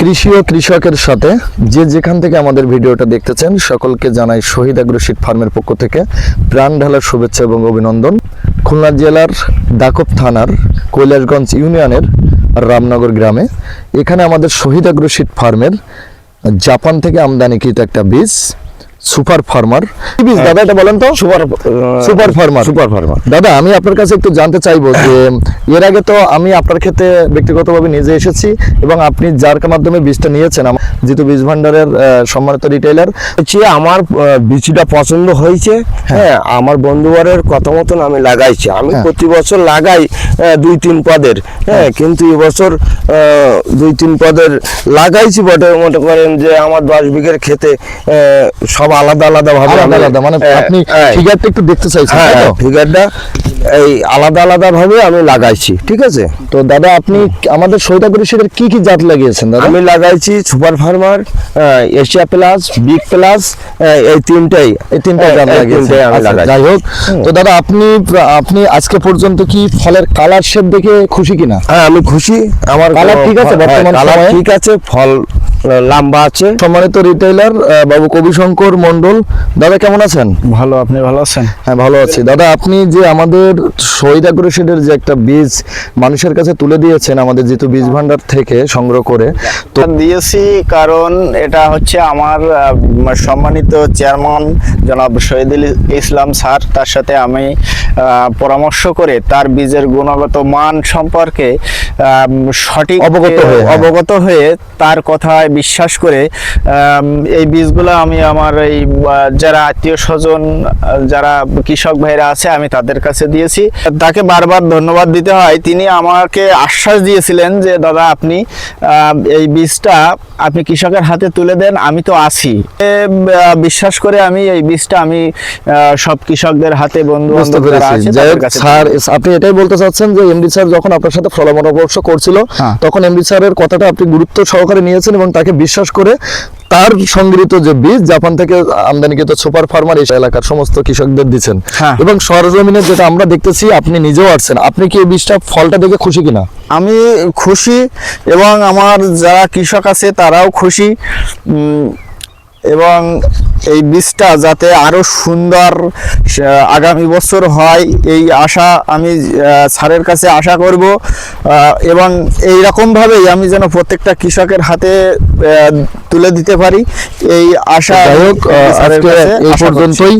কৃষি ও কৃষকের সাথে যে যেখান থেকে আমাদের ভিডিওটা দেখতেছেন, সকলকে জানাই শহীদ আগ্রসিট ফার্মের পক্ষ থেকে প্রাণ ঢালার শুভেচ্ছা এবং অভিনন্দন। খুলনা জেলার ডাকব থানার কৈলাসগঞ্জ ইউনিয়নের রামনগর গ্রামে। এখানে আমাদের শহীদ আগ্রসিট ফার্মের জাপান থেকে আমদানিকৃত একটা বীজ সুপার ফার্মার। বীজ দাদা এটা বলেন তো? Super super farmer. Super farmer. দাদা আমি আপনার কাছে একটু জানতে চাইব যে এর আগে তো আমি আপনার ক্ষেত্রে ব্যক্তিগতভাবে নিজে এসেছি এবং আপনি যার মাধ্যমে বীজটা নিয়েছেন আমার যেহেতু বীজ ভান্ডারের সম্মানিত রিটেইলার হচ্ছে আমার বিচিটা পছন্দ হয়েছে হ্যাঁ। আমার বন্ধুবারের কথা মতন আমি লাগাইছি। আমি হ্যাঁ। প্রতি বছর লাগাই দুই তিন পদের হ্যাঁ কিন্তু এবছর দুই তিন পদের লাগাইছি বটে মনে করেন যে আমার দশ বিঘের আহ, সব আলাদা আলাদা ভাবে আলাদা আলাদা মানে হ্যাঁ, আপনি হ্যাঁ। ফিগারটা একটু দেখতে চাইছেন হ্যাঁ ফিগারটা এই আলাদা আলাদা ভাবে আমি লাগাইছি ঠিক আছে? তো দাদা আপনি আমাদের সৈতাগুড়ি সেটার কি কি জাত লাগিয়েছেন দাদা? আমি লাগাইছি super farmer Asia plus big plus এই তিনটাই এই তিনটা জাত লাগিয়েছেন। তিনটাই আমি আচ্ছা, যাই হোক তো দাদা আপনি আপনি আজকে পর্যন্ত কি ফলের কালার শেপ দেখে খুশি কিনা? হ্যাঁ আমি খুশি। আমার কালার ঠিক আছে বর্তমান কালার ঠিক আছে ফল লম্বা আছে। সম্মানিত রিটেইলার বাবু কবিশঙ্কর মন্ডল দাদা কেমন আছেন? ভালো আপনি ভালো আছেন? হ্যাঁ ভালো আছি। দাদা আপনি যে আমাদের শহীদ আগ্রসেডের যে একটা বীজ মানুষের কাছে তুলে দিয়েছেন আমাদের যেহেতু বীজ ভান্ডার থেকে সংগ্রহ করে তো দিয়েছি কারণ এটা হচ্ছে আমার সম্মানিত চেয়ারম্যান জনাব শহীদুল ইসলাম স্যার। তার সাথে আমি পরামর্শ করে তার বীজের গুণগত মান সম্পর্কে সঠিক অবগত হয়ে, হ্যাঁ। অবগত হয়ে তার কথায় বিশ্বাস করে এই বীজগুলো আমি আমার এই যারা আত্মীয় স্বজন যারা কৃষক ভাইরা আছে আমি তাদের কাছে দিয়েছি। তাকে বারবার ধন্যবাদ দিতে হয়। তিনি আমাকে আশ্বাস দিয়েছিলেন যে দাদা আপনি আহ, এই বীজটা আপনি কৃষকের হাতে তুলে দেন আমি তো আছি। বিশ্বাস করে আমি এই বীজটা আমি সব কৃষকদের হাতে বন্ধু আছে যাই হোক স্যার আপনি এটাই বলতে চাচ্ছেন যে এমডি স্যার যখন আপনার সাথে পরামর্শ করছিল হ্যাঁ। তখন এমডি স্যারের কথাটা আপনি গুরুত্ব সহকারে নিয়েছেন এবং তাকে বিশ্বাস করে তার সংগৃহীত যে বীজ জাপান থেকে আমদানিকৃত সুপার ফার্মার এই এলাকার সমস্ত কৃষকদের দিচ্ছেন। হ্যাঁ। এবং সরজমিনে যেটা আমরা দেখতেছি আপনি নিজেও আসছেন। আপনি কি এই বীজটা ফলটা দেখে খুশি কিনা? আমি খুশি এবং আমার যারা কৃষক আছে তারাও খুশি। এবং এই বীজটা যাতে আরও সুন্দর আগামী বছর হয় এই আশা আমি স্যারের কাছে আশা করব। এবং এই রকমভাবেই আমি যেন প্রত্যেকটা কৃষকের হাতে তুলে দিতে পারি এই আশা এই পর্যন্তই।